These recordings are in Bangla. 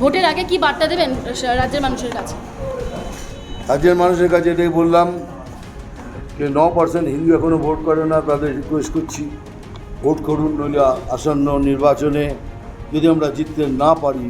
ভোটের আগে কি বার্তা দেবেন রাজ্যের মানুষের কাছে? রাজ্যের মানুষের কাছে এটাই বললাম যে ন পার্সেন্ট হিন্দু এখনও ভোট করে না, তাদের রিকোয়েস্ট করছি ভোট করুন, নইলে আসন্ন নির্বাচনে যদি আমরা জিততে না পারি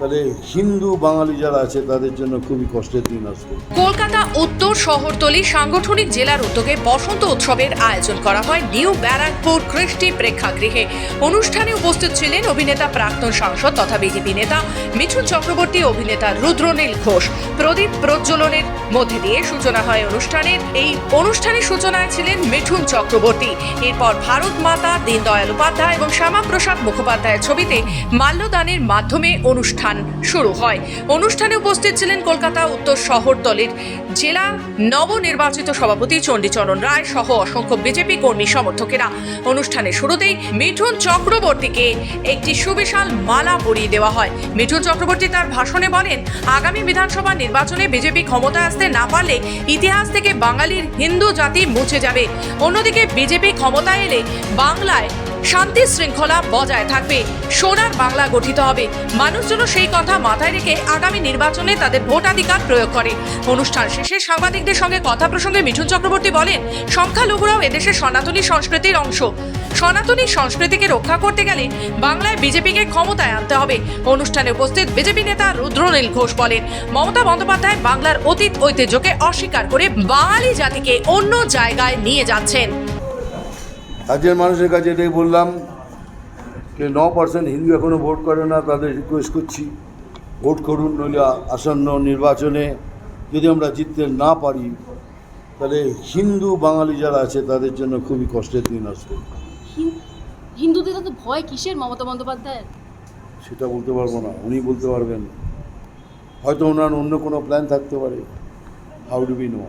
তাহলে হিন্দু, বাঙালি যারা আছে, তাদের জন্য খুবই কষ্টের দিন আসবে কলকাতা উত্তর শহরতলি সাংগঠনিক জেলার উদ্যোগে বসন্ত উৎসবের আয়োজন করা হয় নিউ ব্যারাকপুর কৃষ্টি প্রেক্ষাগৃহে। অনুষ্ঠানে উপস্থিত ছিলেন অভিনেতা, প্রাক্তন সাংসদ তথা বিজেপি নেতা মিঠুন চক্রবর্তী, অভিনেতা রুদ্রনীল ঘোষ। প্রদীপ প্রজ্বলনের মধ্যে দিয়ে সূচনা হয় অনুষ্ঠানের। এই অনুষ্ঠানের সূচনায় ছিলেন মিঠুন চক্রবর্তী। এরপর ভারত মাতা, দীনদয়াল উপাধ্যায় এবং শ্যামাপ্রসাদ মুখোপাধ্যায়ের ছবিতে মাল্যদানের মাধ্যমে অনুষ্ঠান শুরু হয়। অনুষ্ঠানে উপস্থিত ছিলেন কলকাতা উত্তর শহরতলির জেলা নবনির্বাচিত সভাপতি চণ্ডীচরণ রায় সহ অসংখ্য বিজেপি কর্মী সমর্থকেরা। অনুষ্ঠানের শুরুতেই মিঠুন চক্রবর্তীকে একটি সুবিশাল মালা পরিয়ে দেওয়া হয়। মিঠুন চক্রবর্তী তার ভাষণে বলেন, আগামী বিধানসভা নির্বাচনে বিজেপি ক্ষমতায় আসতে না পারলে ইতিহাস থেকে বাঙালির হিন্দু জাতি মুছে যাবে। অন্যদিকে বিজেপি ক্ষমতায় এলে বাংলায় শান্তি শৃঙ্খলা বজায় থাকবে। সোনার বাংলা গঠিত হবে। মানুষ যেন সেই কথা মাথায় রেখে আগামী নির্বাচনে তাদের ভোটাধিকার প্রয়োগ করে। অনুষ্ঠান শেষে সাংবাদিকদের সঙ্গে কথা প্রসঙ্গে মিঠুন চক্রবর্তী বলেন, সংখ্যালঘুরাও এদেশের সনাতনী সংস্কৃতির অংশ। সনাতনী সংস্কৃতিকে রক্ষা করতে গেলে বাংলায় বিজেপিকে ক্ষমতায় আনতে হবে। অনুষ্ঠানে উপস্থিত বিজেপি নেতা রুদ্রনীল ঘোষ বলেন, মমতা বন্দ্যোপাধ্যায় বাংলার অতীত ঐতিহ্যকে অস্বীকার করে বাঙালি জাতিকে অন্য জায়গায় নিয়ে যাচ্ছেন। রাজ্যের মানুষের কাছে এটাই বললাম যে ন পার্সেন্ট হিন্দু এখনও ভোট করে না তাদের রিকোয়েস্ট করছি ভোট করুন নইলে আসন্ন নির্বাচনে যদি আমরা জিততে না পারি তাহলে হিন্দু বাঙালি যারা আছে তাদের জন্য খুবই কষ্টের দিন আসবে। হিন- হিন্দুদের তো ভয় কিসের মমতা বন্দ্যোপাধ্যায়ের? সেটা বলতে পারব না উনি বলতে পারবেন। হয়তো ওনার অন্য কোনো প্ল্যান থাকতে পারে। How do be no